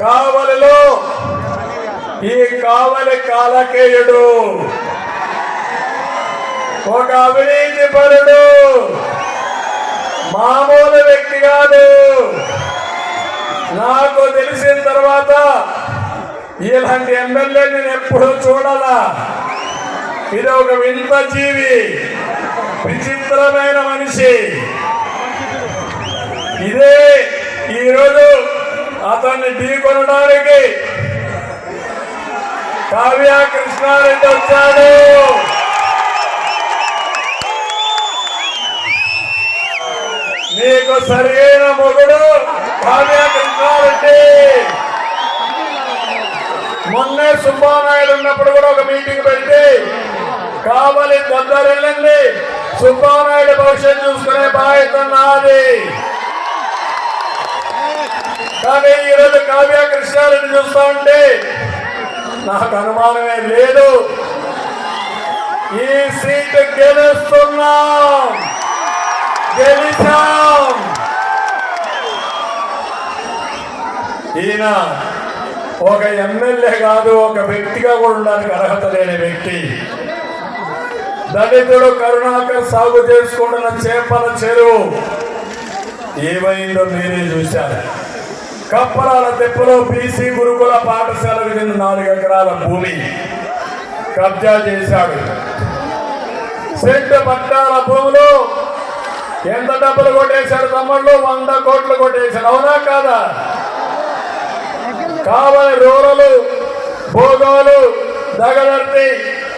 కావలిలో. ఈ కావలి కాలకేయుడు. ఒక అవినీతి పరుడు. మామూలు వ్యక్తి కాదు. నాకు తెలిసిన తర్వాత ఇలాంటి ఎమ్మెల్యే నేను ఎప్పుడూ చూడాలా. ఇది ఒక వింత జీవి. విచిత్రమైన మనిషి. ఇదే అతన్ని ఢీకొనడానికి కావ్య కృష్ణారెడ్డి వచ్చాడు. నీకు సరైన మొగుడు కావ్య కృష్ణారెడ్డి. మొన్నే సుబ్బానాయుడు ఉన్నప్పుడు కూడా ఒక మీటింగ్ పెట్టి కావాలి దద్దరెళ్ళింది సుబ్బానాయుడు భవిష్యత్ చూసుకునే బాధ్యత నాది. కానీ ఈరోజు కావ్య కృష్ణారెడ్డి చూస్తా ఉంటే నాకు అనుమానమే లేదు. ఈ సీట్ గెలుస్తున్నాం. గెలిచాం. ఈయన ఒక ఎమ్మెల్యే కాదు ఒక వ్యక్తిగా కూడా ఉండడానికి అర్హత లేని వ్యక్తి. దళితుడు కరుణాకర్ సాగు చేసుకుంటున్న చేపల చెరువు. ఏమైందో మీరే చూశారు. కప్పరాల తెప్పలో బీసీ గురుకుల పాఠశాలకు చెందిన నాలుగు ఎకరాల భూమి కబ్జా చేశాడు. సెంటు పట్టాల భూములు ఎంత డబ్బులు కొట్టేశాడు తమ్ముళ్ళు? వంద కోట్లు కొట్టేశాడు. అవునా కాదా? కావలి రూరలు భోగాలు దగదర్తి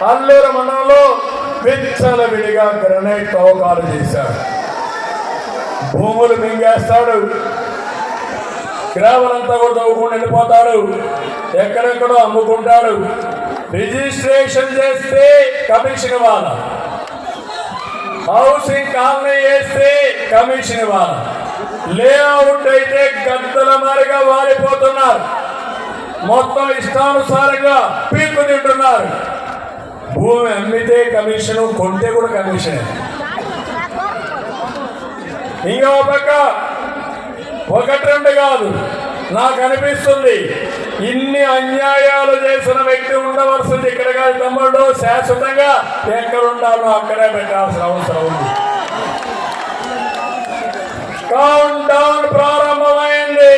అల్లూరు మండలంలో విచ్చల విడిగా గ్రనైట్ తవ్వకాలు చేశాడు భూములు మింగేస్తాడు. గ్రామలంతా కూడా తవ్వుకుంటూ వెళ్ళిపోతాడు. ఎక్కడెక్కడో అమ్ముకుంటాడు. రిజిస్ట్రేషన్ చేస్తే కమిషన్ ఇవ్వాలి? హౌసింగ్ కాలనీ వేస్తే కమిషన్ ఇవ్వాలి? లేఅవుట్ అయితే గంటల మారిగా వారిపోతున్నారు మొత్తం ఇష్టానుసారంగా పీకు తింటున్నారు. భూమి అమ్మితే కమిషన్ కొంటే కూడా కమిషన్. ఇంకో పక్క ఒకటి రెండు కాదు. నాకు అనిపిస్తుంది ఇన్ని అన్యాయాలు చేసిన వ్యక్తి ఉండవలసింది ఇక్కడ కాదు తమ్ముడు. శాశ్వతంగా ఎక్కడ ఉండాలో అక్కడే పెట్టాల్సిన అవసరం ఉంది. కౌంట్ డౌన్ ప్రారంభమైంది.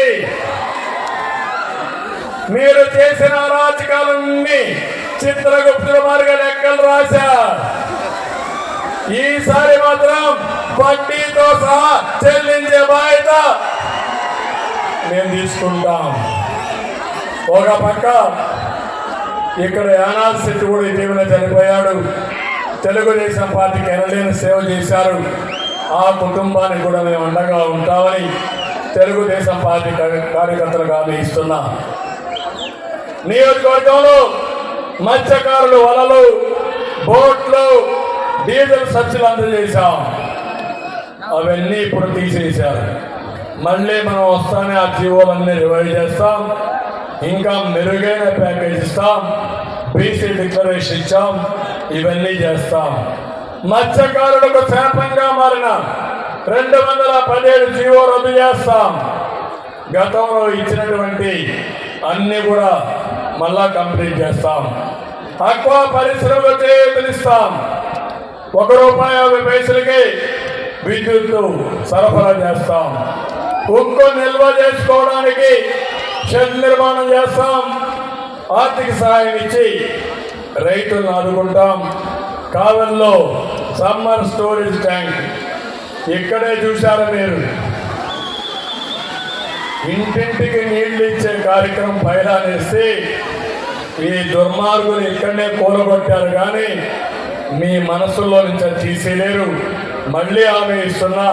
మీరు చేసిన అరాచకాలన్నీ చిత్రగుప్తుల మార్గ లెక్కలు రాశారు. ఈసారి మాత్రం వడ్డీతో సహా చెల్లించే బాధ్యత మేము తీసుకుంటాం. ఒక పక్క ఇక్కడ యానాథ్ శెట్టి కూడా ఇటీవల చనిపోయాడు. తెలుగుదేశం పార్టీకి ఎనలేని సేవ చేశారు. ఆ కుటుంబానికి కూడా మేము అండగా ఉంటామని తెలుగుదేశం పార్టీ కార్య- కార్యకర్తలకు హామీ ఇస్తున్నా. నియోజకవర్గంలో మత్స్యకారులు వలలు బోట్లు డీజిల్ సబ్సిడీలు అందజేశాం అవన్నీ ఇప్పుడు తీసేశారు. మళ్ళీ మనం వస్తానే ఆ జీవోలన్నీ రివైవ్ చేస్తాం. ఇంకా మెరుగైన ప్యాకేజ్ ఇస్తాం. బీసీ డిక్లరేషన్ ఇచ్చాం. ఇవన్నీ చేస్తాం. మత్స్యకారులకు శాపంగా మారిన రెండు వందల పదిహేడు జీవో రద్దు చేస్తాం. గతంలో ఇచ్చినటువంటి అన్ని కూడా మళ్ళా కంప్లీట్ చేస్తాం. అక్వా పరిశ్రమలు పిలుస్తాం ఒక రూపాయి యాభై పైసలకి విద్యుత్తు సరఫరా చేస్తాం. ఉక్కు నిల్వ చేసుకోవడానికి షెడ్ నిర్మాణం చేస్తాం. ఆర్థిక సహాయం ఇచ్చి రైతులను ఆదుకుంటాం. కావల్లో సమ్మర్ స్టోరేజ్ ట్యాంక్. ఇక్కడే చూశారు మీరు? ఇంటింటికి నీళ్ళు ఇచ్చే కార్యక్రమం బయలానేస్తే ఈ దుర్మార్గులు ఇక్కడనే కూలగొట్టారు కానీ మీ మనసులో నుంచి తీసేయలేరు. మళ్ళీ ఆమె ఇస్తున్నా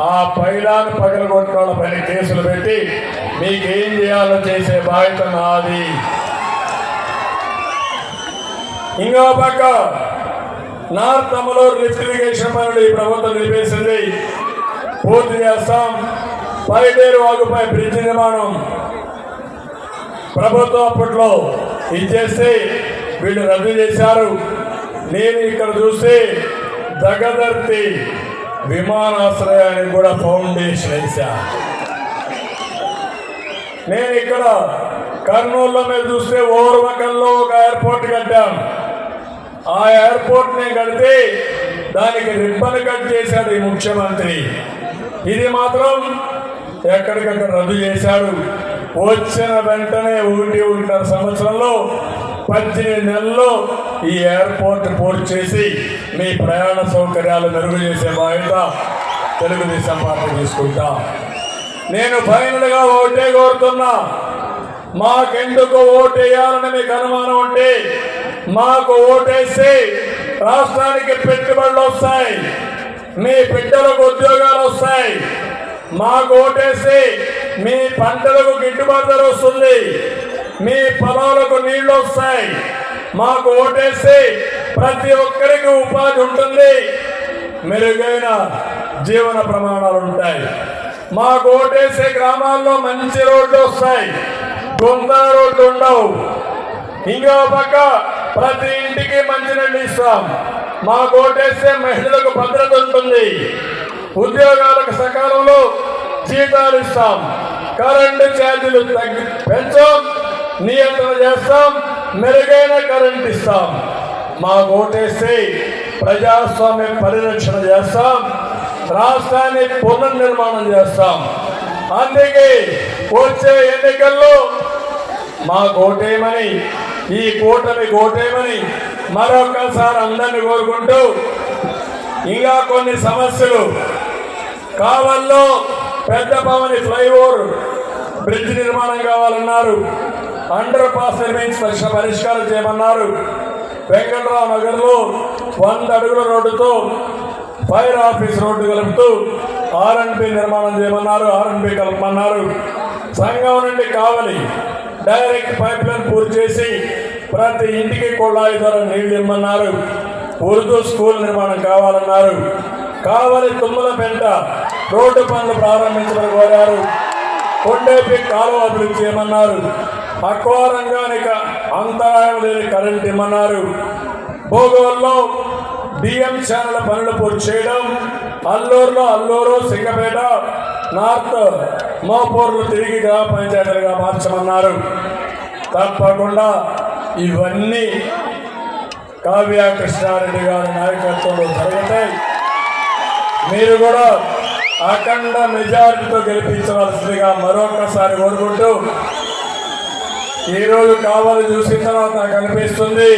ఆ పైలాన్ని పగలగొట్టిన పైన కేసులు పెట్టి మీకేం చేయాలో చేసే బాధ్యత నాది. ఇంకో పక్క నార్త్ అమలూరు లిఫ్ట్ ఇరిగేషన్ పనులు ఈ ప్రభుత్వం నిలిపేసింది. పూర్తి చేస్తాం. పైడేరు వాగుపై బ్రిడ్జ్ నిర్మాణం ప్రభుత్వం అప్పట్లో ఇచ్చేస్తే వీళ్ళు రద్దు చేశారు. నేను ఇక్కడ చూస్తే దగదర్తి విమానాశ్రయానికి కూడా ఫౌండేషన్ వేశా నేను ఇక్కడ కర్నూలులో మీరు చూస్తే ఓర్వకల్లో ఒక ఎయిర్పోర్ట్ కట్టాం. ఆ ఎయిర్పోర్ట్ని కడితే దానికి రిబ్బన్ కట్ చేశాడు ఈ ముఖ్యమంత్రి. ఇది మాత్రం ఎక్కడికక్కడ రద్దు చేశాడు. వచ్చిన వెంటనే ఒకటి ఉంటారు సంవత్సరంలో పద్దెనిమిది నెలల్లో ఈ ఎయిర్పోర్ట్ పూర్తి చేసి మీ ప్రయాణ సౌకర్యాలు మెరుగు చేసే బాధ్యత తెలుగుదేశం పార్టీ తీసుకుంటా. నేను ఫైనల్గా ఓటే కోరుతున్నా. మాకెందుకు ఓటేయాలని మీకు అనుమానం ఉంటే మాకు ఓటేసి రాష్ట్రానికి పెట్టుబడులు వస్తాయి. మీ బిడ్డలకు ఉద్యోగాలు వస్తాయి. మాకు ఓటేసి మీ పంటలకు గిట్టుబాటు ధర వస్తుంది. మీ పొలాలకు నీళ్ళు వస్తాయి. మాకు ఓటేసి ప్రతి ఒక్కరికి ఉపాధి ఉంటుంది. మెరుగైన జీవన ప్రమాణాలు ఉంటాయి. మాకు ఓటేసే గ్రామాల్లో మంచి రోడ్లు వస్తాయి. గుందా రోడ్లు ఉండవు. ఇంకో పక్క ప్రతి ఇంటికి మంచినీళ్ళు ఇస్తాం. మాకు ఓటేస్తే మహిళలకు భద్రత ఉంటుంది. ఉద్యోగాలకు సకాలంలో జీతాలు ఇస్తాం. కరెంటు ఛార్జీలు తగ్గి పెంచాం. నియంత్రణ చేస్తాం మెరుగైన కరెంట్ ఇస్తాం. మా ఓటేస్తే ప్రజాస్వామ్య పరిరక్షణ చేస్తాం రాష్ట్రాన్ని పునర్నిర్మాణం చేస్తాం. అందుకే వచ్చే ఎన్నికల్లో మా కోటేమని ఈ కూటమి కోటేమని మరొకసారి అందరిని కోరుకుంటూ ఇంకా కొన్ని సమస్యలు. కావల్లో పెద్ద పవని ఫ్లైఓవర్ బ్రిడ్జ్ నిర్మాణం కావాలన్నారు. అండర్ పాస్ నిర్మించి పరిష్క- పరిష్కారం చేయమన్నారు. వెంకట్రావు నగర్లో వంద అడుగుల రోడ్డుతో ఫైర్ ఆఫీస్ రోడ్డు కలుపుతూ ఆర్ఎన్పి నిర్మాణం చేయమన్నారు ఆర్ఎన్పి కలపమన్నారు. సంఘం నుండి కావలి డైరెక్ట్ పైప్ లైన్ పూర్తి చేసి ప్రతి ఇంటికి కొళ్ళాయి ద్వారా నీళ్ళు ఇమ్మన్నారు. ఉర్దూ స్కూల్ నిర్మాణం కావాలన్నారు. కావలి తుమ్మల పెంట రోడ్డు పనులు ప్రారంభించమని కోరారు. కొండేపి కాలువ అభివృద్ధి చేయమన్నారు. తక్కువ రంగానికి అంతరాయం లేని కరెంట్ ఇమ్మన్నారు. భోగవల్లో డిఎం ఛానల్ పనులు పూర్తి చేయడం అల్లూరులో అల్లూరు సింగపేట నార్త్ మోపూర్లు తిరిగి గ్రామ పంచాయతీలుగా మార్చమన్నారు. తప్పకుండా ఇవన్నీ కావ్య కృష్ణారెడ్డి గారి నాయకత్వంలో జరుగుతాయి. మీరు కూడా అఖండ మెజారిటీతో గెలిపించవలసిందిగా మరొకసారి కోరుకుంటూ ఈరోజు కావాలి చూసిన తర్వాత నాకు అనిపిస్తుంది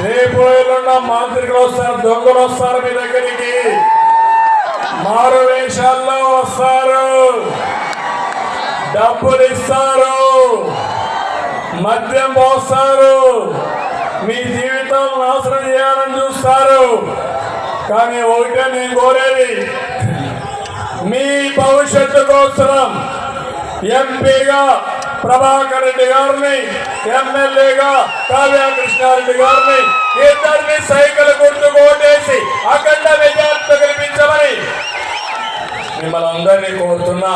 రేపు ఎల్లుండ మాంత్రికులు వస్తారు దొంగలు వస్తారు మీ దగ్గరికి. మారు వేషాల్లో వస్తారు. డబ్బులు ఇస్తారు. మద్యం పోస్తారు. మీ జీవితం నాశనం చేయాలని చూస్తారు. కానీ ఒకటే నేను కోరేది మీ భవిష్యత్తు కోసం ఎంపీగా ప్రభాకర్ రెడ్డి గారిని ఎమ్మెల్యేగా కావ్య కృష్ణారెడ్డి గారిని ఇద్దరిని సైకిల్ గుర్తు ఓటేసి అఖండ విజయాలు కల్పించమని మిమ్మల్ని అందరినీ కోరుతున్నా.